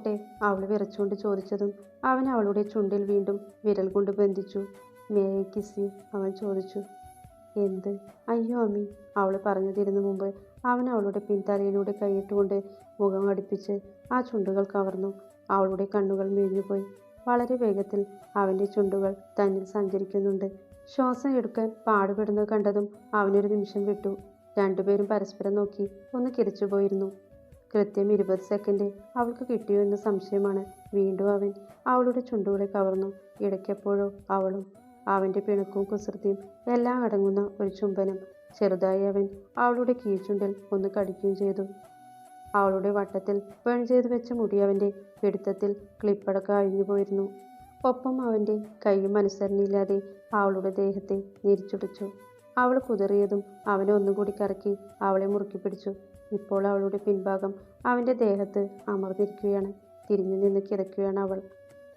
പോട്ടെ അവൾ വിറച്ചുകൊണ്ട് ചോദിച്ചതും അവൻ അവളുടെ ചുണ്ടിൽ വീണ്ടും വിരൽ കൊണ്ട് ബന്ധിച്ചു. മേ കിസി അവൻ ചോദിച്ചു. എന്ത്? അയ്യോ അമ്മി അവൾ പറഞ്ഞതിരുന്നു മുമ്പ് അവൻ അവളുടെ പിൻതലയിലൂടെ കൈയിട്ടുകൊണ്ട് മുഖം അടുപ്പിച്ച് ആ ചുണ്ടുകൾ കവർന്നു. അവളുടെ കണ്ണുകൾ മിഴിഞ്ഞുപോയി വളരെ വേഗത്തിൽ അവന്റെ ചുണ്ടുകൾ തന്നിൽ സഞ്ചരിക്കുന്നുണ്ട്. ശ്വാസം എടുക്കാൻ പാടുപെടുന്നത് കണ്ടതും അവനൊരു നിമിഷം വിട്ടു. രണ്ടുപേരും പരസ്പരം നോക്കി ഒന്ന് കിരിച്ചുപോയിരുന്നു കൃത്യം ഇരുപത് സെക്കൻഡ് അവൾക്ക് കിട്ടിയോ എന്ന സംശയമാണ്. വീണ്ടും അവൻ അവളുടെ ചുണ്ടുകളെ കവർന്നു. ഇടയ്ക്കെപ്പോഴോ അവളും അവന്റെ പിണക്കവും കുസൃതിയും എല്ലാം അടങ്ങുന്ന ഒരു ചുംബനം. ചെറുതായി അവൻ അവളുടെ കീഴ്ചുണ്ടിൽ ഒന്ന് കടിക്കുകയും ചെയ്തു. അവളുടെ വട്ടത്തിൽ പെൺ ചെയ്തു വെച്ച മുടി അവന്റെ പിടുത്തത്തിൽ ക്ലിപ്പടക്കം അഴിഞ്ഞു പോയിരുന്നു. ഒപ്പം അവന്റെ കൈയും അനുസരണയില്ലാതെ അവളുടെ ദേഹത്തെ ഞെരിച്ചുടിച്ചു. അവൾ കുതിറിയതും അവനെ ഒന്നുകൂടി കറക്കി അവളെ മുറുക്കി പിടിച്ചു. ഇപ്പോൾ അവളുടെ പിൻഭാഗം അവന്റെ ദേഹത്ത് അമർന്നിരിക്കുകയാണ്. തിരിഞ്ഞു നിന്ന് കിടക്കുകയാണ് അവൾ.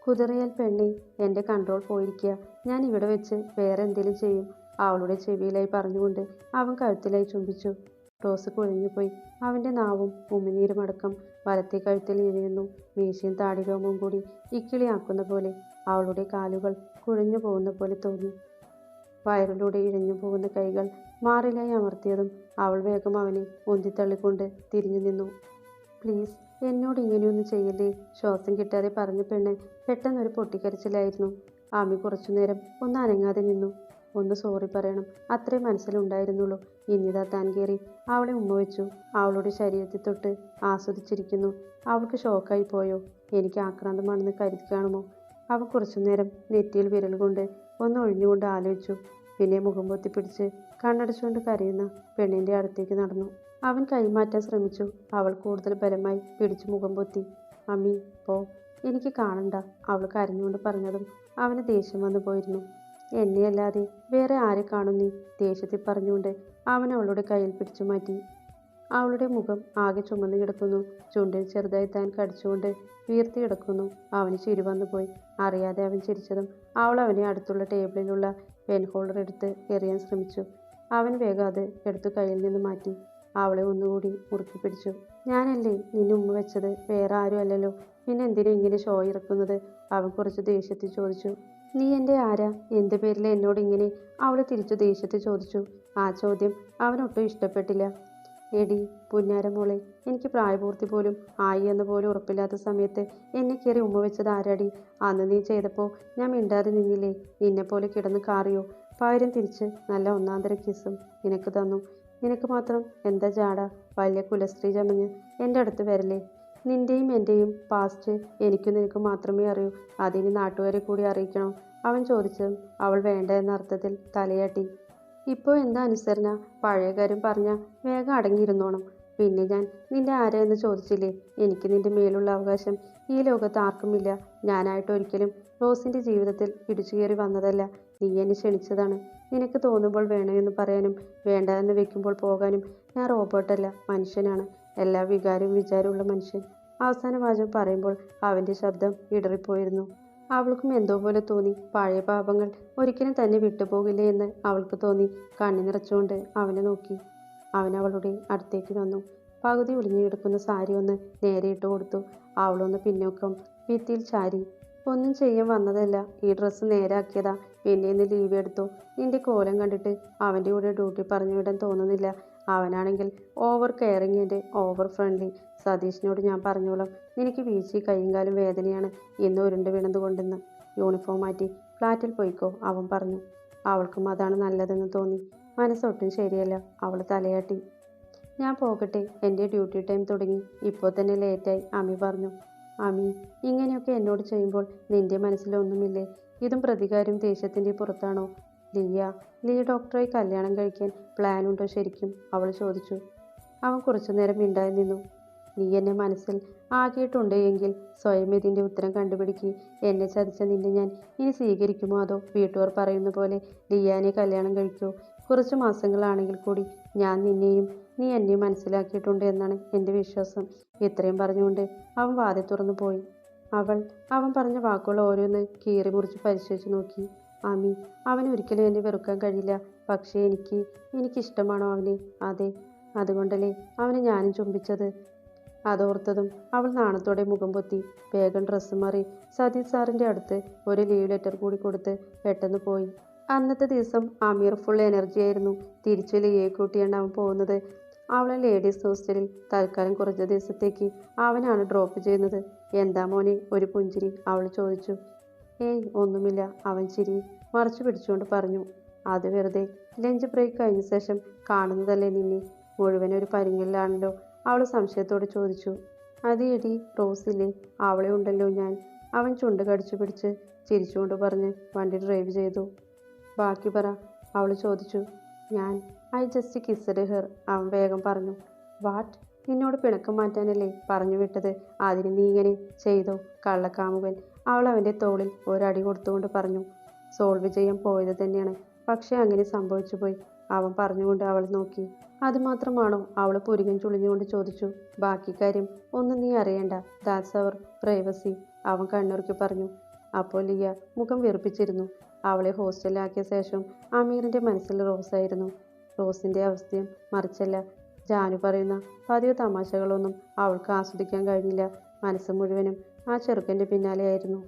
കുതിറിയാൽ പെണ്ണി എന്റെ കൺട്രോൾ പോയിരിക്കുക. ഞാൻ ഇവിടെ വെച്ച് വേറെ എന്തെങ്കിലും ചെയ്യും അവളുടെ ചെവിയിലായി പറഞ്ഞുകൊണ്ട് അവൻ കഴുത്തിലായി ചുംബിച്ചു. റോസ് കൊഴിഞ്ഞുപോയി അവന്റെ നാവും ഉമിനീരുമടക്കം വലത്തെ കഴുത്തിൽ ഇഴയുന്നു. മീശയും താടിരോമവും കൂടി ഇക്കിളിയാക്കുന്ന പോലെ അവളുടെ കാലുകൾ കുഴഞ്ഞു പോകുന്ന പോലെ തോന്നി. വയറിലൂടെ ഇഴഞ്ഞു പോകുന്ന കൈകൾ മാറിലായി അമർത്തിയതും അവൾ വേഗം അവനെ ഉന്തിത്തള്ളിക്കൊണ്ട് തിരിഞ്ഞു നിന്നു. പ്ലീസ് എന്നോട് ഇങ്ങനെയൊന്നും ചെയ്യല്ലേ? ശ്വാസം കിട്ടാതെ പറഞ്ഞ പെണ്ണ് പെട്ടെന്നൊരു പൊട്ടിക്കരച്ചിലായിരുന്നു. ആമി കുറച്ചുനേരം ഒന്ന് അനങ്ങാതെ നിന്നു. ഒന്ന് സോറി പറയണം. അത്രേ മനസ്സിലുണ്ടായിരുന്നുള്ളൂ. ഇന്നിതാ താൻ കയറി അവളെ ഉമ്മ വെച്ചു. അവളുടെ ശരീരത്തിൽ തൊട്ട് ആസ്വദിച്ചിരിക്കുന്നു. അവൾക്ക് ഷോക്കായി പോയോ? എനിക്ക് ആക്രാന്തമാണെന്ന് കരുതി കാണുമോ? കുറച്ചു കുറച്ചുനേരം നെറ്റിയിൽ വിരൽ കൊണ്ട് ഒന്ന് ഒഴിഞ്ഞുകൊണ്ട് ആലോചിച്ചു. പിന്നെ മുഖം പൊത്തി പിടിച്ച് കണ്ണടച്ചുകൊണ്ട് കരയുന്ന പെണ്ണിന്റെ അടുത്തേക്ക് നടന്നു. അവൻ കൈമാറ്റാൻ ശ്രമിച്ചു. അവൾ കൂടുതൽ ബലമായി പിടിച്ചു മുഖം പൊത്തി. അമ്മി പോ. എനിക്ക് കാണണ്ട അവൾ കരഞ്ഞുകൊണ്ട് പറഞ്ഞതും അവന് ദേഷ്യം വന്നു പോയിരുന്നു. എന്നെയല്ലാതെ വേറെ ആരെ കാണും നീ? ദേഷ്യത്തിൽ പറഞ്ഞുകൊണ്ട് അവൻ അവളുടെ കയ്യിൽ പിടിച്ചു മാറ്റി. അവളുടെ മുഖം ആകെ ചുമന്നു കിടക്കുന്നു. ചുണ്ടിൽ ചെറുതായി താൻ കടിച്ചുകൊണ്ട് വീർത്തി കിടക്കുന്നു. അവന് ചിരി വന്നു പോയി. അറിയാതെ അവൻ ചിരിച്ചതും അവൾ അവനെ അടുത്തുള്ള ടേബിളിലുള്ള പെൻ ഹോൾഡർ എടുത്ത് എറിയാൻ ശ്രമിച്ചു. അവൻ വേഗാതെ എടുത്തു കയ്യിൽ നിന്ന് മാറ്റി. അവളെ ഒന്നുകൂടി മുറുക്കി പിടിച്ചു. ഞാനല്ലേ നിന്നെ ഉമ്മ വെച്ചത്? വേറെ ആരും അല്ലല്ലോ. പിന്നെ എന്തിനാ ഇങ്ങനെ ഷോ ഇറക്കുന്നത്? അവൻ കുറച്ച് ദേഷ്യത്തിൽ ചോദിച്ചു. നീ എന്റെ ആരാ? എന്റെ പേരിൽ എന്നോട് ഇങ്ങനെ അവൾ തിരിച്ചു ദേഷ്യത്തിൽ ചോദിച്ചു. ആ ചോദ്യം അവനൊട്ടും ഇഷ്ടപ്പെട്ടില്ല. എടി പുന്നാര മോളെ എനിക്ക് പ്രായപൂർത്തി പോലും ആയി എന്ന് പോലും ഉറപ്പില്ലാത്ത സമയത്ത് എന്നെ കയറി ഉമ്മ വെച്ചത് ആരാടി? അന്ന് നീ ചെയ്തപ്പോൾ ഞാൻ മിണ്ടാതെ നിന്നില്ലേ? നിന്നെപ്പോലെ കിടന്ന് കാറിയോ? പകരം തിരിച്ച് നല്ല ഒന്നാന്തര കിസ്സും നിനക്ക് തന്നു. നിനക്ക് മാത്രം എന്താ ജാട? വലിയ കുലസ്ത്രീ ചമഞ്ഞ് എന്റെ അടുത്ത് വരല്ലേ? നിന്റെയും എന്റെയും പാസ്റ്റ് എനിക്കും നിനക്ക് മാത്രമേ അറിയൂ. അതിന് നാട്ടുകാരെ കൂടി അറിയിക്കണം? അവൻ ചോദിച്ചതും അവൾ വേണ്ട എന്ന അർത്ഥത്തിൽ തലയാട്ടി. ഇപ്പോൾ എന്താ അനുസരണ? പഴയ കാര്യം പറഞ്ഞ വേഗം അടങ്ങിയിരുന്നോണം. പിന്നെ ഞാൻ നിന്റെ ആരാ എന്ന് ചോദിച്ചില്ലേ? എനിക്ക് നിന്റെ മേലുള്ള അവകാശം ഈ ലോകത്ത് ആർക്കുമില്ല. ഞാനായിട്ട് ഒരിക്കലും റോസിന്റെ ജീവിതത്തിൽ ഇടിച്ചു കയറി വന്നതല്ല. നീ എന്നെ ക്ഷണിച്ചതാണ്. നിനക്ക് തോന്നുമ്പോൾ വേണമെന്ന് പറയാനും വേണ്ട എന്ന് വെക്കുമ്പോൾ പോകാനും. ഞാൻ റോബോട്ടല്ല മനുഷ്യനാണ്. എല്ലാ വികാരവും വിചാരമുള്ള മനുഷ്യൻ. അവസാന വാചകം പറയുമ്പോൾ അവന്റെ ശബ്ദം ഇടറിപ്പോയിരുന്നു. അവൾക്കും എന്തോ പോലെ തോന്നി. പഴയ പാപങ്ങൾ ഒരിക്കലും തന്നെ വിട്ടുപോകില്ല എന്ന് അവൾക്ക് തോന്നി. കണ്ണി നിറച്ചുകൊണ്ട് അവനെ നോക്കി. അവൻ അവളുടെ അടുത്തേക്ക് വന്നു. പകുതി ഒളിഞ്ഞു കിടക്കുന്ന സാരി ഒന്ന് നേരെ ഇട്ട് കൊടുത്തു. അവളൊന്ന് പിന്നോക്കം. ഭിത്തിയിൽ ചാരി. ഒന്നും ചെയ്യാൻ വന്നതല്ല. ഈ ഡ്രസ്സ് നേരാക്കിയതാ പിന്നെ ഇന്ന് ലീവ് എടുത്തു. നിന്റെ കോലം കണ്ടിട്ട് അവന്റെ കൂടെ ഡ്യൂട്ടി പറഞ്ഞു വിടാൻ തോന്നുന്നില്ല. അവനാണെങ്കിൽ over caring and over friendly സതീഷിനോട് ഞാൻ പറഞ്ഞോളാം. നിനക്ക് വീഴ്ച കൈയും കാലും വേദനയാണ് ഇന്ന് ഉരുണ്ട് വീണത് കൊണ്ടെന്ന്. യൂണിഫോം മാറ്റി ഫ്ലാറ്റിൽ പോയിക്കോ അവൻ പറഞ്ഞു. അവൾക്കും അതാണ് നല്ലതെന്ന് തോന്നി. മനസ്സൊട്ടും ശരിയല്ല അവൾ തലയാട്ടി. ഞാൻ പോകട്ടെ എന്റെ ഡ്യൂട്ടി ടൈം തുടങ്ങി. ഇപ്പോൾ തന്നെ ലേറ്റായി അമി പറഞ്ഞു. അമി ഇങ്ങനെയൊക്കെ എന്നോട് ചെയ്യുമ്പോൾ നിന്റെ മനസ്സിലൊന്നുമില്ലേ? ഇതും പ്രതികാരം ദേഷ്യത്തിന്റെ പുറത്താണോ? ലിയ ലിയ ഡോക്ടറായി കല്യാണം കഴിക്കാൻ പ്ലാൻ ഉണ്ടോ ശരിക്കും? അവൾ ചോദിച്ചു. അവൻ കുറച്ചു നേരം മിണ്ടായി നിന്നു. നീ എന്നെ മനസ്സിൽ ആകിയിട്ടുണ്ട് എങ്കിൽ സ്വയം ഇതിന്റെ ഉത്തരം കണ്ടുപിടിക്കി. എന്നെ ചതിച്ച നിന്നെ ഞാൻ ഇനി സ്വീകരിക്കുമോ അതോ വീട്ടുകാർ പറയുന്ന പോലെ ലിയാനെ കല്യാണം കഴിക്കൂ? കുറച്ച് മാസങ്ങളാണെങ്കിൽ കൂടി ഞാൻ നിന്നെയും നീ എന്നെയും മനസ്സിലാക്കിയിട്ടുണ്ട് എന്നാണ് എന്റെ വിശ്വാസം. ഇത്രയും പറഞ്ഞുകൊണ്ട് അവൻ വാതി തുറന്നു പോയി. അവൾ അവൻ പറഞ്ഞ വാക്കുകൾ ഓരോന്ന് കീറി മുറിച്ച് പരിശോധിച്ച് നോക്കി. ആമി അവന് ഒരിക്കലും എന്നെ വെറുക്കാൻ കഴിയില്ല. പക്ഷേ എനിക്ക് എനിക്കിഷ്ടമാണോ അവനെ? അതെ അതുകൊണ്ടല്ലേ അവനെ ഞാനും ചുംബിച്ചത്. അതോർത്തതും അവൾ നാണത്തോടെ മുഖം പൊത്തി. വേഗം ഡ്രസ്സ് മാറി സതീഷ് സാറിന്റെ അടുത്ത് ഒരു ലീവ് ലെറ്റർ കൂടി കൊടുത്ത് പെട്ടെന്ന് പോയി. അന്നത്തെ ദിവസം അമീർ ഫുൾ എനർജി ആയിരുന്നു. തിരിച്ചു ലീയെ കൂട്ടിയാണ് അവൻ പോകുന്നത്. അവളെ ലേഡീസ് ഹോസ്റ്റലിൽ തൽക്കാലം കുറച്ച് ദിവസത്തേക്ക് അവനാണ് ഡ്രോപ്പ് ചെയ്യുന്നത്. എന്താ മോനെ ഒരു പുഞ്ചിരി? അവൾ ചോദിച്ചു. ഏയ് ഒന്നുമില്ല. അവൻ ചിരി മറച്ചു പിടിച്ചുകൊണ്ട് പറഞ്ഞു. അത് വെറുതെ ലഞ്ച് ബ്രേക്ക് കഴിഞ്ഞ ശേഷം കാണുന്നതല്ലേ നിന്നെ? മുഴുവൻ ഒരു പരിങ്ങലിലാണല്ലോ. അവൾ സംശയത്തോടെ ചോദിച്ചു. അത് എടി റോസില്ലേ? അവളെ ഉണ്ടല്ലോ ഞാൻ. അവൻ ചുണ്ട് കടിച്ചു പിടിച്ച് ചിരിച്ചുകൊണ്ട് പറഞ്ഞ് വണ്ടി ഡ്രൈവ് ചെയ്തു. ബാക്കി പറ അവൾ ചോദിച്ചു. ഞാൻ ഐ ജസ്റ്റ് കിസ്സഡ് ഹെർ അവൻ വേഗം പറഞ്ഞു. വാട്ട്? നിന്നോട് പിണക്കം മാറ്റാനല്ലേ പറഞ്ഞു വിട്ടത്? അതിന് നീ ഇങ്ങനെ ചെയ്തോ? കള്ളക്കാമുകൻ. അവൾ അവന്റെ തോളിൽ ഒരടി കൊടുത്തുകൊണ്ട് പറഞ്ഞു സോൾ വിജയം പോയത് തന്നെയാണ്. പക്ഷേ അങ്ങനെ സംഭവിച്ചു പോയി. അവൻ പറഞ്ഞുകൊണ്ട് അവൾ നോക്കി. അതുമാത്രമാണോ അവൾ പുരുകൻ ചുളിഞ്ഞുകൊണ്ട് ചോദിച്ചു. ബാക്കി കാര്യം ഒന്നും നീ അറിയണ്ട. ദാറ്റ്സ് അവർ പ്രൈവസി അവൻ കണ്ണുറുക്കി പറഞ്ഞു. അപ്പോൾ ലിയ മുഖം വെറുപ്പിച്ചിരുന്നു. അവളെ ഹോസ്റ്റലിലാക്കിയ ശേഷം അമീറിന്റെ മനസ്സിൽ റോസായിരുന്നു. റോസിന്റെ അവസ്ഥയും മറിച്ചല്ല. ജാനു പറയുന്ന പതിവ് തമാശകളൊന്നും അവൾക്ക് ആസ്വദിക്കാൻ കഴിഞ്ഞില്ല. മനസ്സ് മുഴുവനും ആ ചെറുക്കന്റെ പിന്നാലെയായിരുന്നു.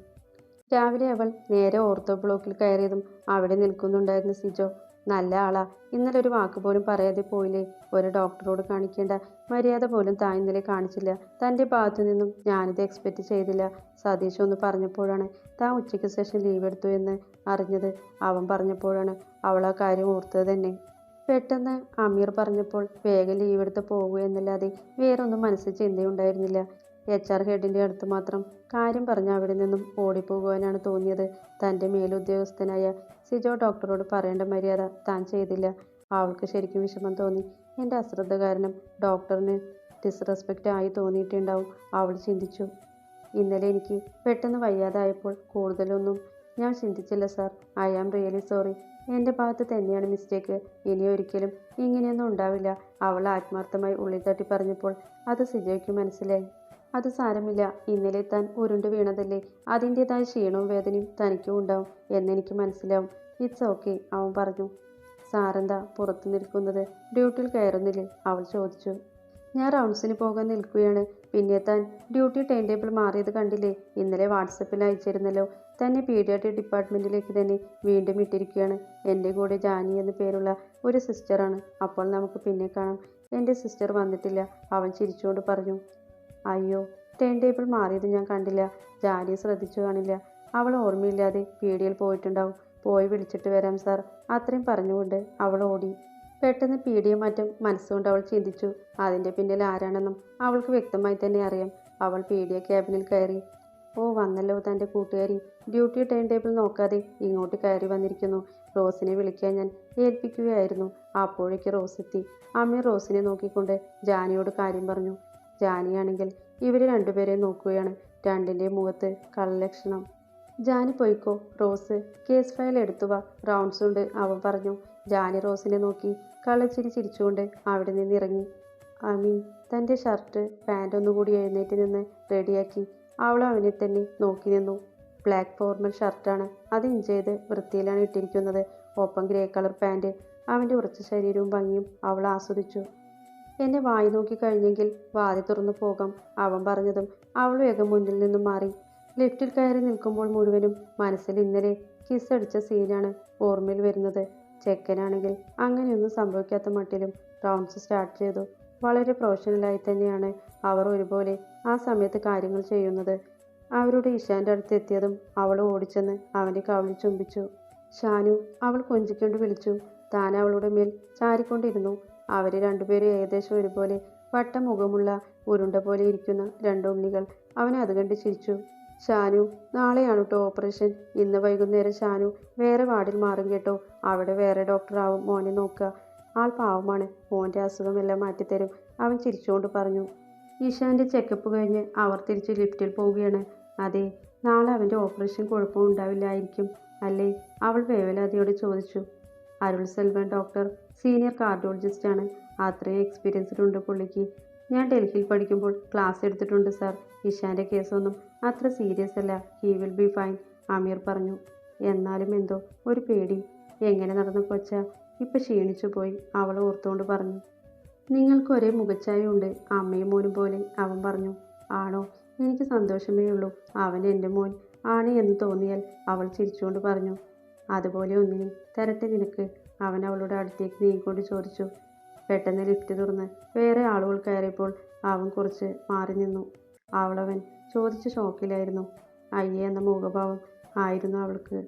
രാവിലെ അവൾ നേരെ ഓർത്തോ ബ്ലോക്കിൽ കയറിയതും അവിടെ നിൽക്കുന്നുണ്ടായിരുന്ന സിജോ. നല്ല ആളാ. ഇന്നലെ ഒരു വാക്ക് പോലും പറയാതെ പോയില്ലേ? ഒരു ഡോക്ടറോട് കാണിക്കേണ്ട മര്യാദ പോലും താൻ ഇന്നലെ കാണിച്ചില്ല. തന്റെ ഭാഗത്തു നിന്നും ഞാനിത് എക്സ്പെക്റ്റ് ചെയ്തില്ല. സതീഷ് ഒന്ന് പറഞ്ഞപ്പോഴാണ് താൻ ഉച്ചയ്ക്ക് ശേഷം ലീവ് എടുത്തു എന്ന് അറിഞ്ഞത്. അവൻ പറഞ്ഞപ്പോഴാണ് അവൾ ആ കാര്യം ഓർത്തത് തന്നെ പെട്ടെന്ന് അമീർ പറഞ്ഞപ്പോൾ വേഗം ലീവ് എടുത്ത് പോകുക എന്നല്ലാതെ വേറൊന്നും മനസ്സിൽ ചിന്തയുണ്ടായിരുന്നില്ല. എച്ച് ആർ ഹെഡിന്റെ അടുത്ത് മാത്രം കാര്യം പറഞ്ഞ് അവിടെ നിന്നും ഓടിപ്പോകുവാനാണ് തോന്നിയത്. തന്റെ മേലുദ്യോഗസ്ഥനായ സിജോ ഡോക്ടറോട് പറയേണ്ട മര്യാദ താൻ ചെയ്തില്ല. അവൾക്ക് ശരിക്കും വിഷമം തോന്നി. എന്റെ അശ്രദ്ധ കാരണം ഡോക്ടറിന് ഡിസ്റെസ്പെക്റ്റ് ആയി തോന്നിയിട്ടുണ്ടാവും. അവൾ ചിന്തിച്ചു. ഇന്നലെ എനിക്ക് പെട്ടെന്ന് വയ്യാതായപ്പോൾ കൂടുതലൊന്നും ഞാൻ ചിന്തിച്ചില്ല sir I am really sorry എന്റെ ഭാഗത്ത് തന്നെയാണ് മിസ്റ്റേക്ക് ഇനി ഒരിക്കലും ഇങ്ങനെയൊന്നും ഉണ്ടാവില്ല. അവൾ ആത്മാർത്ഥമായി ഉള്ളിൽ തട്ടി പറഞ്ഞപ്പോൾ അത് സിജോയ്ക്ക് മനസ്സിലായി. അത് സാരമില്ല. ഇന്നലെ താൻ ഉരുണ്ട് വീണതല്ലേ? അതിന്റെതായ ക്ഷീണവും വേദനയും തനിക്കും ഉണ്ടാവും എന്നെനിക്ക് മനസ്സിലാവും. ഇറ്റ്സ് ഓക്കെ അവൻ പറഞ്ഞു. സാറെന്താ പുറത്തു നിൽക്കുന്നത്? ഡ്യൂട്ടിയിൽ കയറുന്നില്ലേ? അവൾ ചോദിച്ചു. ഞാൻ റൗണ്ട്സിന് പോകാൻ നിൽക്കുകയാണ്. പിന്നെ താൻ ഡ്യൂട്ടി ടൈം ടേബിൾ മാറിയത് കണ്ടില്ലേ? ഇന്നലെ വാട്സപ്പിൽ അയച്ചിരുന്നല്ലോ. തന്നെ പീഡിയാട്രിക് ഡിപ്പാർട്ട്മെന്റിലേക്ക് തന്നെ വീണ്ടും ഇട്ടിരിക്കുകയാണ്. എന്റെ കൂടെ ജാനി എന്ന പേരുള്ള ഒരു സിസ്റ്ററാണ്. അപ്പോൾ നമുക്ക് പിന്നെ കാണാം. എന്റെ സിസ്റ്റർ വന്നിട്ടില്ല. അവൻ ചിരിച്ചുകൊണ്ട് പറഞ്ഞു അയ്യോ ടേൺ ടേബിൾ മാറിയത് ഞാൻ കണ്ടില്ല. ജാനി ശ്രദ്ധിച്ചു കാണില്ല. അവൾ ഓർമ്മയില്ലാതെ പീടിയിൽ പോയിട്ടുണ്ടാവും. പോയി വിളിച്ചിട്ട് വരാം സാർ. അത്രയും പറഞ്ഞുകൊണ്ട് അവൾ ഓടി. പെട്ടെന്ന് പീഡിയ മാറ്റം മനസ്സുകൊണ്ട് അവൾ ചിന്തിച്ചു അതിന്റെ പിന്നിൽ ആരാണെന്നും അവൾക്ക് വ്യക്തമായി തന്നെ അറിയാം. അവൾ പീഡിയ ക്യാബിനിൽ കയറി. ഓ വന്നല്ലോ തന്റെ കൂട്ടുകാരി. ഡ്യൂട്ടി ടൈം ടേബിൾ നോക്കാതെ ഇങ്ങോട്ട് കയറി വന്നിരിക്കുന്നു. റോസിനെ വിളിക്കാൻ ഞാൻ ഏൽപ്പിക്കുകയായിരുന്നു. അപ്പോഴേക്ക് റോസ് എത്തി. അമ്മ റോസിനെ നോക്കിക്കൊണ്ട് ജാനിയോട് കാര്യം പറഞ്ഞു. ജാനിയാണെങ്കിൽ ഇവർ രണ്ടുപേരെ നോക്കുകയാണ്. രണ്ടിന്റെ മുഖത്ത് കള്ളലക്ഷണം. ജാനി പോയിക്കോ? റോസ് കേസ് ഫയൽ എടുത്തു വാ. റൗണ്ട്സ് ഉണ്ട് അവൻ പറഞ്ഞു. ജാനി റോസിനെ നോക്കി കള്ളച്ചിരി ചിരിച്ചുകൊണ്ട് അവിടെ നിന്ന് ഇറങ്ങി. അമി തന്റെ ഷർട്ട് പാന്റ് ഒന്നുകൂടി എഴുന്നേറ്റ് നിന്ന് റെഡിയാക്കി. അവൾ അവനെ തന്നെ നോക്കി നിന്നു. ബ്ലാക്ക് ഫോർമൽ ഷർട്ടാണ് അത് ഇഞ്ച് ചെയ്ത് വൃത്തിയിലാണ് ഇട്ടിരിക്കുന്നത്. ഒപ്പം ഗ്രേ കളർ പാന്റ് അവന്റെ ഉറച്ച ശരീരവും ഭംഗിയും അവൾ ആസ്വദിച്ചു. എന്നെ വായി നോക്കി കഴിഞ്ഞെങ്കിൽ വാതി തുറന്നു പോകാം അവൻ പറഞ്ഞതും അവൾ വേഗം മുന്നിൽ നിന്നും മാറി. ലിഫ്റ്റിൽ കയറി നിൽക്കുമ്പോൾ മുഴുവനും മനസ്സിൽ ഇന്നലെ കിസ് അടിച്ച സീനാണ് ഓർമ്മയിൽ വരുന്നത്. ചെക്കനാണെങ്കിൽ അങ്ങനെയൊന്നും സംഭവിക്കാത്ത മട്ടിലും റൗണ്ട്സ് സ്റ്റാർട്ട് ചെയ്തു. വളരെ പ്രൊഫഷണലായി തന്നെയാണ് അവർ ഒരുപോലെ ആ സമയത്ത് കാര്യങ്ങൾ ചെയ്യുന്നത്. അവരുടെ ഇഷാന്റെ അടുത്ത് എത്തിയതും അവൾ ഓടിച്ചെന്ന് അവന്റെ കവിളിൽ ചുംബിച്ചു. ഷാനു അവൾ കൊഞ്ചിക്കൊണ്ട് വിളിച്ചു. താൻ അവളുടെ മേൽ ചാരിക്കൊണ്ടിരുന്നു. അവരെ രണ്ടുപേരും ഏകദേശം ഒരുപോലെ വട്ടമുഖമുള്ള ഉരുണ്ട പോലെ ഇരിക്കുന്ന രണ്ട് ഉണ്ണികൾ അവനെ അത് കണ്ട് ചിരിച്ചു. ഷാനു നാളെയാണ് കേട്ടോ ഓപ്പറേഷൻ. ഇന്ന് വൈകുന്നേരം ഷാനു വേറെ വാർഡിൽ മാറും കേട്ടോ. അവിടെ വേറെ ഡോക്ടറാവും മോനെ നോക്കുക. ആൾ പാവമാണ്. മോന്റെ അസുഖമെല്ലാം മാറ്റിത്തരും. അവൻ ചിരിച്ചുകൊണ്ട് പറഞ്ഞു. ഈശാന്റെ ചെക്കപ്പ് കഴിഞ്ഞ് അവർ തിരിച്ച് ലിഫ്റ്റിൽ പോവുകയാണ്. അതെ നാളെ അവന്റെ ഓപ്പറേഷൻ കുഴപ്പം ഉണ്ടാവില്ലായിരിക്കും അല്ലേ? അവൾ വേവലാതിയോട് ചോദിച്ചു. അരുൾ സെൽവൻ ഡോക്ടർ സീനിയർ കാർഡിയോളജിസ്റ്റാണ് അത്രയും എക്സ്പീരിയൻസ്ഡ് ഉണ്ട് പുള്ളിക്ക്. ഞാൻ ഡൽഹിയിൽ പഠിക്കുമ്പോൾ ക്ലാസ് എടുത്തിട്ടുണ്ട് സാർ. ഇഷാന്റെ കേസൊന്നും അത്ര സീരിയസ് അല്ല. He will be fine Ameer പറഞ്ഞു. എന്നാലും എന്തോ ഒരു പേടി. എങ്ങനെ നടന്നു കൊച്ച? ഇപ്പം ക്ഷീണിച്ചു പോയി അവൾ ഓർത്തുകൊണ്ട് പറഞ്ഞു. നിങ്ങൾക്ക് ഒരേ ഉണ്ട് അമ്മയും മോനും പോലെ. അവൻ പറഞ്ഞു ആണോ? എനിക്ക് സന്തോഷമേ ഉള്ളൂ. അവൻ എന്റെ മോൻ. ആണ് എന്ന് തോന്നിയാൽ അവൾ ചിരിച്ചുകൊണ്ട് പറഞ്ഞു അതുപോലെ ഒന്നിനും. തരട്ടെ നിനക്ക്. അവൻ അവളുടെ അടുത്തേക്ക് നീങ്ങിക്കൊണ്ട് ചോദിച്ചു പെട്ടെന്ന് ലിഫ്റ്റ് തുറന്ന്. വേറെ ആളുകൾ കയറിയപ്പോൾ അവൻ കുറച്ച് മാറി നിന്നു. അവളവൻ ചോദിച്ച ഷോക്കിലായിരുന്നു അയ്യേ എന്ന മുഖഭാവം ആയിരുന്നു അവൾക്ക്.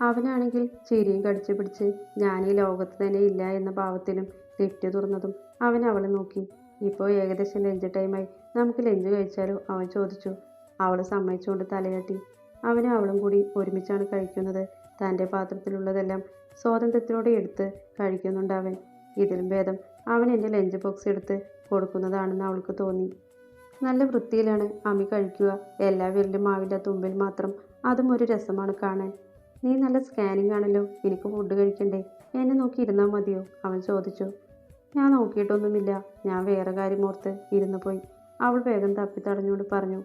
അവനാണെങ്കിൽ ചിരിയും കടിച്ചു പിടിച്ച് ഞാൻ ഈ ലോകത്ത് തന്നെ ഇല്ല എന്ന ഭാവത്തിലും ലിഫ്റ്റ് തുറന്നതും അവൻ അവളെ നോക്കി. ഇപ്പോൾ ഏകദേശം ലഞ്ച് ടൈമായി നമുക്ക് ലഞ്ച് കഴിച്ചാലോ? അവൻ ചോദിച്ചു. അവൾ സമ്മതിച്ചുകൊണ്ട് തലയാട്ടി. അവനും അവളും കൂടി ഒരുമിച്ചാണ് കഴിക്കുന്നത്. തന്റെ പാത്രത്തിലുള്ളതെല്ലാം സ്വാതന്ത്ര്യത്തിലൂടെ എടുത്ത് കഴിക്കുന്നുണ്ട് അവൻ. ഇതിലും ഭേദം അവൻ എന്റെ ലഞ്ച് ബോക്സ് എടുത്ത് കൊടുക്കുന്നതാണെന്ന് അവൾക്ക് തോന്നി. നല്ല വൃത്തിയിലാണ് അമ്മി കഴിക്കുക. എല്ലാ വിരലും മാവിന്റെ തുമ്പിൽ മാത്രം അതും ഒരു രസമാണ് കാണാൻ. നീ നല്ല സ്കാനിങ് ആണല്ലോ. എനിക്ക് ഫുഡ് കഴിക്കണ്ടേ? എന്നെ നോക്കി ഇരുന്നാൽ മതിയോ? അവൻ ചോദിച്ചു. ഞാൻ നോക്കിയിട്ടൊന്നുമില്ല. ഞാൻ വേറെ കാര്യം ഓർത്ത് ഇരുന്നു പോയി. അവൾ വേഗം തപ്പി തടഞ്ഞുകൊണ്ട് പറഞ്ഞു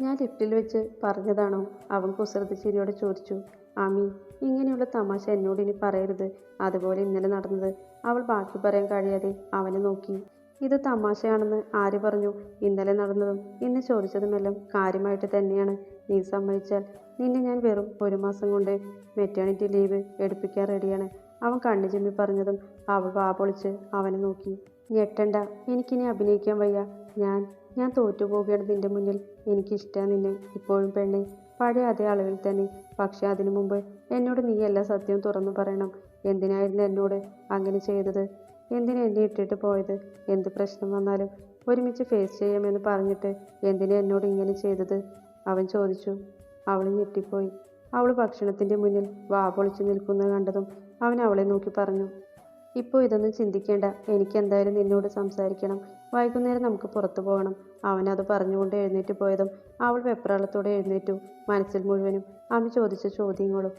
ഞാൻ ലിഫ്റ്റിൽ വെച്ച് പറഞ്ഞതാണോ? അവൻ കുസൃത ചിരിയോടെ ചോദിച്ചു ആമി ഇങ്ങനെയുള്ള തമാശ എന്നോട് ഇനി പറയരുത്. അതുപോലെ ഇന്നലെ നടന്നത്. അവൾ ബാക്കി പറയാൻ കഴിയാതെ അവനെ നോക്കി. ഇത് തമാശയാണെന്ന് ആര് പറഞ്ഞു? ഇന്നലെ നടന്നതും ഇന്ന് ചോദിച്ചതുമെല്ലാം കാര്യമായിട്ട് തന്നെയാണ്. നീ സമ്മതിച്ചാൽ നിന്നെ ഞാൻ വെറും ഒരു മാസം കൊണ്ട് മെറ്റേണിറ്റി ലീവ് എടുപ്പിക്കാൻ റെഡിയാണ് അവൻ കണ്ണു ചിമ്മി പറഞ്ഞതും അവൾ വാ പൊളിച്ച് അവനെ നോക്കി. ഞെട്ടണ്ട എനിക്കിനി അഭിനയിക്കാൻ വയ്യ. ഞാൻ ഞാൻ തോറ്റുപോവുകയാണ് നിന്റെ മുന്നിൽ. എനിക്കിഷ്ടമാണ് നിന്നെ ഇപ്പോഴും പെണ്ണെ. പഴയ അതേ അളവിൽ തന്നെ. പക്ഷെ അതിനു മുമ്പ് എന്നോട് നീ എല്ലാ സത്യവും തുറന്നു പറയണം. എന്തിനായിരുന്നു എന്നോട് അങ്ങനെ ചെയ്തത്? എന്തിനെ എന്നെ ഇട്ടിട്ട് പോയത്? എന്ത് പ്രശ്നം വന്നാലും ഒരുമിച്ച് ഫേസ് ചെയ്യാമെന്ന് പറഞ്ഞിട്ട് എന്തിനു എന്നോട് ഇങ്ങനെ ചെയ്തത്? അവൻ ചോദിച്ചു. അവൾ ഞെട്ടിപ്പോയി. അവൾ ഭക്ഷണത്തിന്റെ മുന്നിൽ വാ പൊളിച്ചു നിൽക്കുന്നത് കണ്ടതും അവൻ അവളെ നോക്കി പറഞ്ഞു ഇപ്പോൾ ഇതൊന്നും ചിന്തിക്കേണ്ട. എനിക്ക് എന്തായാലും നിന്നോട് സംസാരിക്കണം. വൈകുന്നേരം നമുക്ക് പുറത്തു പോകണം. അവനത് പറഞ്ഞുകൊണ്ട് എഴുന്നേറ്റ് പോയതും അവൾ വെപ്രാളത്തോടെ എഴുന്നേറ്റു. മനസ്സിൽ മുഴുവനും അമി ചോദിച്ച ചോദ്യങ്ങളും.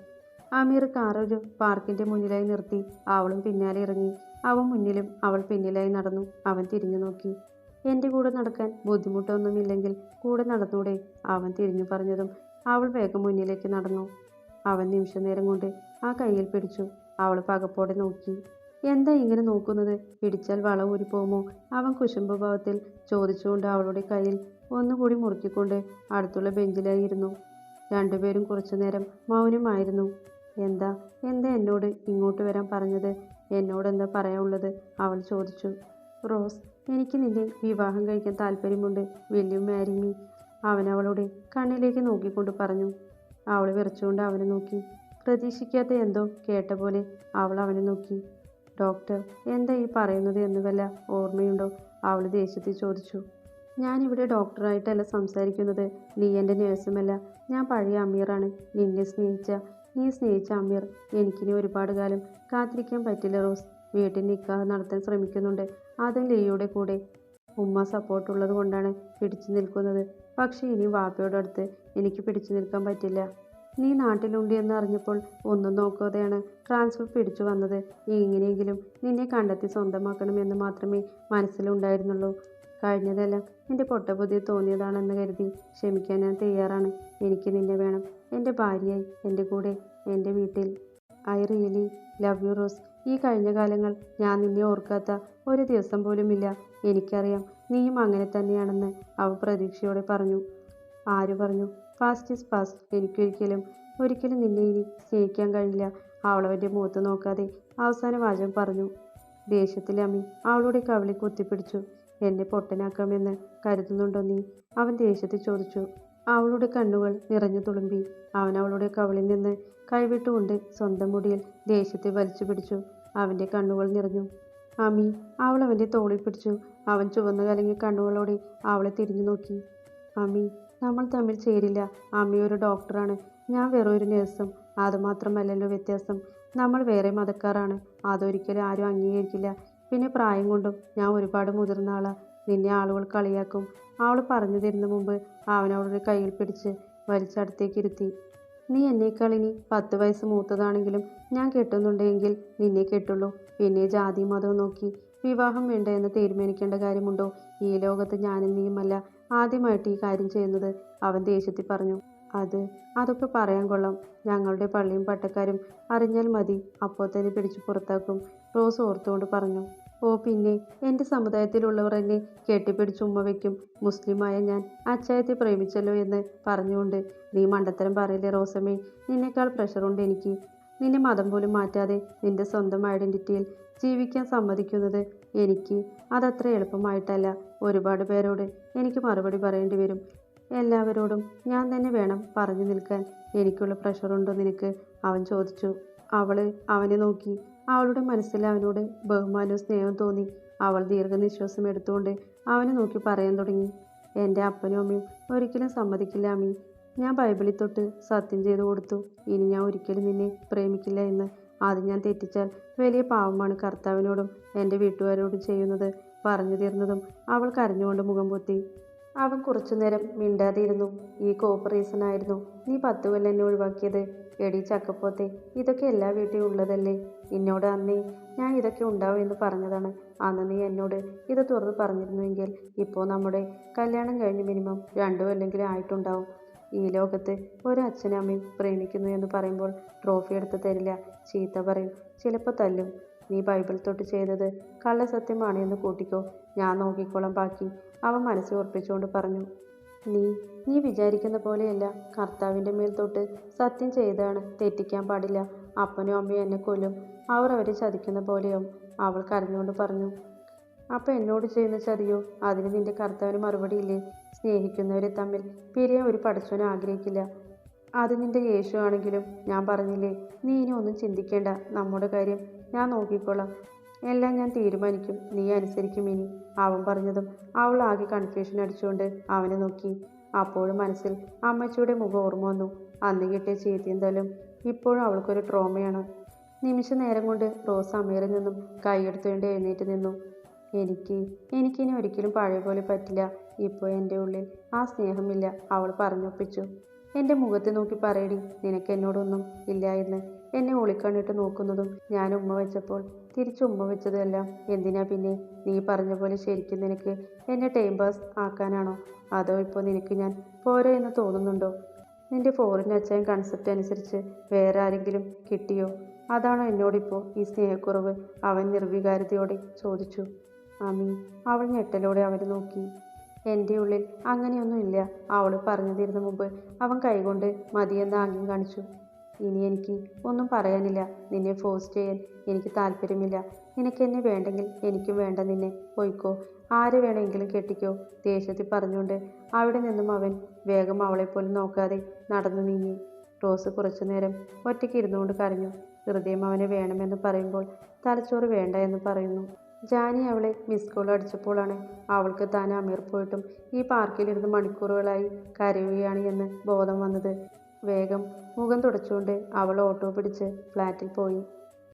അമീർ കാറൊരു പാർക്കിന്റെ മുന്നിലായി നിർത്തി. അവളും പിന്നാലെ ഇറങ്ങി. അവൻ മുന്നിലും അവൾ പിന്നിലായി നടന്നു. അവൻ തിരിഞ്ഞു നോക്കി. എന്റെ കൂടെ നടക്കാൻ ബുദ്ധിമുട്ടൊന്നുമില്ലെങ്കിൽ കൂടെ നടന്നൂടെ അവൻ തിരിഞ്ഞു പറഞ്ഞതും അവൾ വേഗം മുന്നിലേക്ക് നടന്നു. അവൻ നിമിഷ നേരം കൊണ്ട് ആ കയ്യിൽ പിടിച്ചു. അവൾ പകപ്പോടെ നോക്കി. എന്താ ഇങ്ങനെ നോക്കുന്നത്? പിടിച്ചാൽ വള ഊരിപ്പോമോ അവൻ കുശുംബഭാവത്തിൽ ചോദിച്ചുകൊണ്ട് അവളുടെ കയ്യിൽ ഒന്നുകൂടി മുറുക്കിക്കൊണ്ട് അടുത്തുള്ള ബെഞ്ചിലായിരുന്നു. രണ്ടുപേരും കുറച്ചുനേരം മൗനമായിരുന്നു. എന്താ? എന്താ എന്നോട് ഇങ്ങോട്ട് വരാൻ പറഞ്ഞത്? എന്നോട് എന്താ പറയാനുള്ളത്? അവൾ ചോദിച്ചു. റോസ് എനിക്ക് നിന്നെ വിവാഹം കഴിക്കാൻ താല്പര്യമുണ്ട്. വില്യം മാരിമി അവൻ അവളുടെ കണ്ണിലേക്ക് നോക്കിക്കൊണ്ട് പറഞ്ഞു. അവൾ വിറച്ചുകൊണ്ട് അവനെ നോക്കി. പ്രതീക്ഷിക്കാത്ത എന്തോ കേട്ട പോലെ അവൾ അവനെ നോക്കി. ഡോക്ടർ എന്താ ഈ പറയുന്നത് എന്ന് വല്ല ഓർമ്മയുണ്ടോ? അവൾ ദേഷ്യത്തിൽ ചോദിച്ചു. ഞാനിവിടെ ഡോക്ടറായിട്ടല്ല സംസാരിക്കുന്നത്. നീ എന്റെ നേഴ്സുമല്ല. ഞാൻ പഴയ അമീറാണ്. നിന്നെ സ്നേഹിച്ച നീ സ്നേഹിച്ച അമീർ. എനിക്കിനി ഒരുപാട് കാലം കാത്തിരിക്കാൻ പറ്റില്ല റോസ്. വീട്ടിൽ നിൽക്കാൻ നടത്താൻ ശ്രമിക്കുന്നുണ്ട്. അതും ലിയുടെ കൂടെ. ഉമ്മ സപ്പോർട്ടുള്ളത് കൊണ്ടാണ് പിടിച്ചു നിൽക്കുന്നത്. പക്ഷേ ഇനി വാപ്പയോടടുത്ത് എനിക്ക് പിടിച്ചു നിൽക്കാൻ പറ്റില്ല. നീ നാട്ടിലുണ്ട് എന്ന് അറിഞ്ഞപ്പോൾ ഒന്നും നോക്കാതെയാണ് ട്രാൻസ്ഫർ പിടിച്ചു വന്നത്. എങ്ങനെയെങ്കിലും നിന്നെ കണ്ടെത്തി സ്വന്തമാക്കണമെന്ന് മാത്രമേ മനസ്സിലുണ്ടായിരുന്നുള്ളൂ. കഴിഞ്ഞതെല്ലാം എന്റെ പൊട്ടബുദ്ധി തോന്നിയതാണെന്ന് കരുതി ക്ഷമിക്കാൻ ഞാൻ തയ്യാറാണ്. എനിക്ക് നിന്നെ വേണം. എന്റെ ഭാര്യയായി എന്റെ കൂടെ എന്റെ വീട്ടിൽ. I really love you Rose. ഈ കഴിഞ്ഞ കാലങ്ങൾ ഞാൻ നിന്നെ ഓർക്കാത്ത ഒരു ദിവസം പോലുമില്ല. എനിക്കറിയാം നീയും അങ്ങനെ തന്നെയാണെന്ന് അവ പ്രതീക്ഷയോടെ പറഞ്ഞു. ആര് പറഞ്ഞു? ഫാസ്റ്റ് ഇസ് ഫാസ്റ്റ് എനിക്കൊരിക്കലും ഒരിക്കലും നിന്നെ ഇനി സ്നേഹിക്കാൻ കഴിയില്ല. അവളവന്റെ മുഖത്ത് നോക്കാതെ അവസാന വാചകം പറഞ്ഞു. ദേഷ്യത്തിൽ അമ്മി അവളുടെ കവളി കുത്തിപ്പിടിച്ചു. എന്നെ പൊട്ടനാക്കാമെന്ന് കരുതുന്നുണ്ടോ നീ? അവൻ ദേഷ്യത്തിൽ ചോദിച്ചു. അവളുടെ കണ്ണുകൾ നിറഞ്ഞു തുളുമ്പി. അവൻ അവളുടെ കവിളിൽ നിന്ന് കൈവിട്ടുകൊണ്ട് സ്വന്തം മുടിയിൽ ദേഷ്യത്തെ വലിച്ചു പിടിച്ചു. അവന്റെ കണ്ണുകൾ നിറഞ്ഞു. അമ്മി അവൾ അവന്റെ തോളിൽ പിടിച്ചു. അവൻ ചുവന്നു കലങ്ങിയ കണ്ണുകളോടെ അവളെ തിരിഞ്ഞു നോക്കി. അമ്മി നമ്മൾ തമ്മിൽ ചേരില്ല. അമ്മയൊരു ഡോക്ടറാണ് ഞാൻ വെറൊരു നേഴ്സും അതുമാത്രമല്ലല്ലോ വ്യത്യാസം. നമ്മൾ വേറെ മതക്കാരാണ്. അതൊരിക്കലും ആരും അംഗീകരിക്കില്ല. പിന്നെ പ്രായം കൊണ്ടും ഞാൻ ഒരുപാട് മുതിർന്ന ആളാ. നിന്നെ ആളുകൾ കളിയാക്കും. അവൾ പറഞ്ഞു തരുന്ന മുമ്പ് അവനവളുടെ കയ്യിൽ പിടിച്ച് വലിച്ചടുത്തേക്ക് ഇരുത്തി. നീ എന്നേക്കാൾ ഇനി പത്ത് വയസ്സ് മൂത്തതാണെങ്കിലും ഞാൻ കെട്ടുന്നുണ്ടെങ്കിൽ നിന്നെ കെട്ടുള്ളൂ. പിന്നെ ജാതി മതവും നോക്കി. വിവാഹം വേണ്ട എന്ന് തീരുമാനിക്കേണ്ട കാര്യമുണ്ടോ? ഈ ലോകത്ത് ഞാനും നീയുമല്ല ആദ്യമായിട്ട് ഈ കാര്യം ചെയ്യുന്നത് അവൻ ദേഷ്യത്തിൽ പറഞ്ഞു. അത് അതൊക്കെ പറയാൻ കൊള്ളാം. ഞങ്ങളുടെ പള്ളിയും പട്ടക്കാരും അറിഞ്ഞാൽ മതി. അപ്പോൾ തന്നെ പിടിച്ചു പുറത്താക്കും. റോസ് ഓർത്തുകൊണ്ട് പറഞ്ഞു. ഓ പിന്നെ എന്റെ സമുദായത്തിലുള്ളവർ എന്നെ കെട്ടിപ്പിടിച്ച് ഉമ്മ വയ്ക്കും. മുസ്ലിമായ ഞാൻ അച്ചായത്തെ പ്രേമിച്ചല്ലോ എന്ന് പറഞ്ഞുകൊണ്ട് നീ മണ്ടത്തരം പറയില്ലേ റോസമ്മേ? നിന്നേക്കാൾ പ്രഷറുണ്ട് എനിക്ക്. നിന്നെ മതം പോലും മാറ്റാതെ നിന്റെ സ്വന്തം ഐഡന്റിറ്റിയിൽ ജീവിക്കാൻ സമ്മതിക്കുന്നത് എനിക്ക് അതത്ര എളുപ്പമായിട്ടല്ല. ഒരുപാട് പേരോട് എനിക്ക് മറുപടി പറയേണ്ടി വരും. എല്ലാവരോടും ഞാൻ തന്നെ വേണം പറഞ്ഞു നിൽക്കാൻ. എനിക്കുള്ള പ്രഷറുണ്ടോ നിനക്ക്? അവൻ ചോദിച്ചു. അവൾ അവനെ നോക്കി. അവളുടെ മനസ്സിൽ അവനോട് ബഹുമാനവും സ്നേഹവും തോന്നി. അവൾ ദീർഘനിശ്വാസം എടുത്തുകൊണ്ട് അവനെ നോക്കി പറയാൻ തുടങ്ങി. എന്റെ അപ്പനും അമ്മയും ഒരിക്കലും സമ്മതിക്കില്ല അമ്മി. ഞാൻ ബൈബിളിൽ തൊട്ട് സത്യം ചെയ്തു കൊടുത്തു. ഇനി ഞാൻ ഒരിക്കലും നിന്നെ പ്രേമിക്കില്ല എന്ന് ആദ്യം ഞാൻ തെറ്റിച്ചാൽ വലിയ പാവമാണ് കർത്താവിനോടും എന്റെ വീട്ടുകാരോടും ചെയ്യുന്നത് പറഞ്ഞു തീർന്നതും അവൾ കരഞ്ഞുകൊണ്ട് മുഖം പൊത്തി. അവൻ കുറച്ചുനേരം മിണ്ടാതിരുന്നു. ഈ കോപ്പറേഷനായിരുന്നു നീ പത്ത് കൊല്ലം എന്നെ ഒഴിവാക്കിയത്. എടി ചക്കപ്പോത്തെ ഇതൊക്കെ എല്ലാ വീട്ടിലും ഉള്ളതല്ലേ? എന്നോട് അന്നേ ഞാൻ ഇതൊക്കെ ഉണ്ടാവും എന്ന് പറഞ്ഞതാണ്. അന്ന് നീ എന്നോട് ഇത് തുറന്ന് പറഞ്ഞിരുന്നുവെങ്കിൽ ഇപ്പോൾ നമ്മുടെ കല്യാണം കഴിഞ്ഞ് മിനിമം രണ്ടു കൊല്ലെങ്കിലും ആയിട്ടുണ്ടാവും. ഈ ലോകത്ത് ഒരു അച്ഛനും അമ്മയും പ്രേമിക്കുന്നു എന്ന് പറയുമ്പോൾ ട്രോഫി എടുത്ത് തരില്ല. ചീത്ത പറയും. ചിലപ്പോൾ തല്ലും. നീ ബൈബിൾ തൊട്ട് ചെയ്തത് കള്ളസത്യമാണ് എന്ന് കൂട്ടിക്കോ. ഞാൻ നോക്കിക്കോളാം ബാക്കി. അവൻ മനസ്സ് ഉറപ്പിച്ചുകൊണ്ട് പറഞ്ഞു. നീ നീ വിചാരിക്കുന്ന പോലെയല്ല. കർത്താവിന്റെ മേൽ തൊട്ട് സത്യം ചെയ്താണ് തെറ്റിക്കാൻ പാടില്ല. അപ്പനും അമ്മയും എന്നെ കൊല്ലും. അവർ അവരെ ചതിക്കുന്ന പോലെയാവും. അവൾ കരഞ്ഞുകൊണ്ട് പറഞ്ഞു. അപ്പം എന്നോട് ചെയ്യുന്ന ചതിയോ? അതിന് നിന്റെ കർത്താവിന് മറുപടിയില്ലേ? സ്നേഹിക്കുന്നവരെ തമ്മിൽ പിരിയാൻ ഒരു പഠിച്ചവനും ആഗ്രഹിക്കില്ല. അത് നിന്റെ യേശു ആണെങ്കിലും ഞാൻ പറഞ്ഞില്ലേ? നീ ഇനി ഒന്നും ചിന്തിക്കേണ്ട. നമ്മുടെ കാര്യം ഞാൻ നോക്കിക്കോളാം. എല്ലാം ഞാൻ തീരുമാനിക്കും. നീ അനുസരിക്കും ഇനി. അവൻ പറഞ്ഞതും അവൾ ആകെ കൺഫ്യൂഷൻ അടിച്ചുകൊണ്ട് അവനെ നോക്കി. അപ്പോഴും മനസ്സിൽ അമ്മച്ചിയുടെ മുഖം ഓർമ്മ വന്നു. അന്ന് കിട്ടിയ ചീത്തിയന്തലും ഇപ്പോഴും അവൾക്കൊരു ട്രോമയാണ് നിമിഷ നേരം കൊണ്ട് റോസ് അമ്മയിൽ നിന്നും കൈയെടുത്തുകൊണ്ട് എഴുന്നേറ്റ് നിന്നു. എനിക്ക് എനിക്കിനി ഒരിക്കലും പഴയ പോലെ പറ്റില്ല. ഇപ്പോൾ എന്റെ ഉള്ളിൽ ആ സ്നേഹമില്ല. അവൾ പറഞ്ഞൊപ്പിച്ചു. എന്റെ മുഖത്ത് നോക്കി പറയടി നിനക്ക് എന്നോടൊന്നും ഇല്ല എന്ന്. എന്നെ ഒളിക്കണ്ണിട്ട് നോക്കുന്നതും ഞാൻ ഉമ്മ വെച്ചപ്പോൾ തിരിച്ച് ഉമ്മ വെച്ചതെല്ലാം എന്തിനാ പിന്നെ? നീ പറഞ്ഞ പോലെ ശരിക്കും നിനക്ക് എന്നെ ടൈം പാസ് ആക്കാനാണോ? അതോ ഇപ്പോൾ നിനക്ക് ഞാൻ പോരോ എന്ന് തോന്നുന്നുണ്ടോ? നിന്റെ ഫോറിൻ അച്ഛൻ കൺസെപ്റ്റ് അനുസരിച്ച് വേറെ ആരെങ്കിലും കിട്ടിയോ? അതാണോ എന്നോടിപ്പോൾ ഈ സ്നേഹക്കുറവ്? അവൻ നിർവികാരതയോടെ ചോദിച്ചു. ആമി അവൾ ഞെട്ടലോടെ അവരെ നോക്കി. എന്റെ ഉള്ളിൽ അങ്ങനെയൊന്നുമില്ല അവൾ പറഞ്ഞു തരുന്ന മുമ്പ് അവൻ കൈകൊണ്ട് മതിയെന്ന് ആംഗ്യം കാണിച്ചു. ഇനി എനിക്ക് ഒന്നും പറയാനില്ല. നിന്നെ ഫോഴ്സ് ചെയ്യാൻ എനിക്ക് താല്പര്യമില്ല. നിനക്ക് എന്നെ വേണ്ടെങ്കിൽ എനിക്കും വേണ്ട നിന്നെ. പോയിക്കോ. ആര് വേണമെങ്കിലും കെട്ടിക്കോ ദേഷ്യത്തിൽ പറഞ്ഞുകൊണ്ട് അവിടെ നിന്നും അവൻ വേഗം അവളെപ്പോലും നോക്കാതെ നടന്നു നീങ്ങി. റോസ് കുറച്ചു നേരം ഒറ്റയ്ക്ക് ഇരുന്നുകൊണ്ട് കരഞ്ഞു. ഹൃദയം അവനെ വേണമെന്ന് പറയുമ്പോൾ തലച്ചോറ് വേണ്ട എന്ന് പറയുന്നു. ജാനി അവളെ മിസ് കോൾ അടിച്ചപ്പോഴാണ് അവൾക്ക് താൻ അമീർ പോയിട്ടും ഈ പാർക്കിലിരുന്ന് മണിക്കൂറുകളായി കരയുകയാണ് എന്ന് ബോധം വന്നത്. വേഗം മുഖം തുടച്ചുകൊണ്ട് അവൾ ഓട്ടോ പിടിച്ച് ഫ്ലാറ്റിൽ പോയി.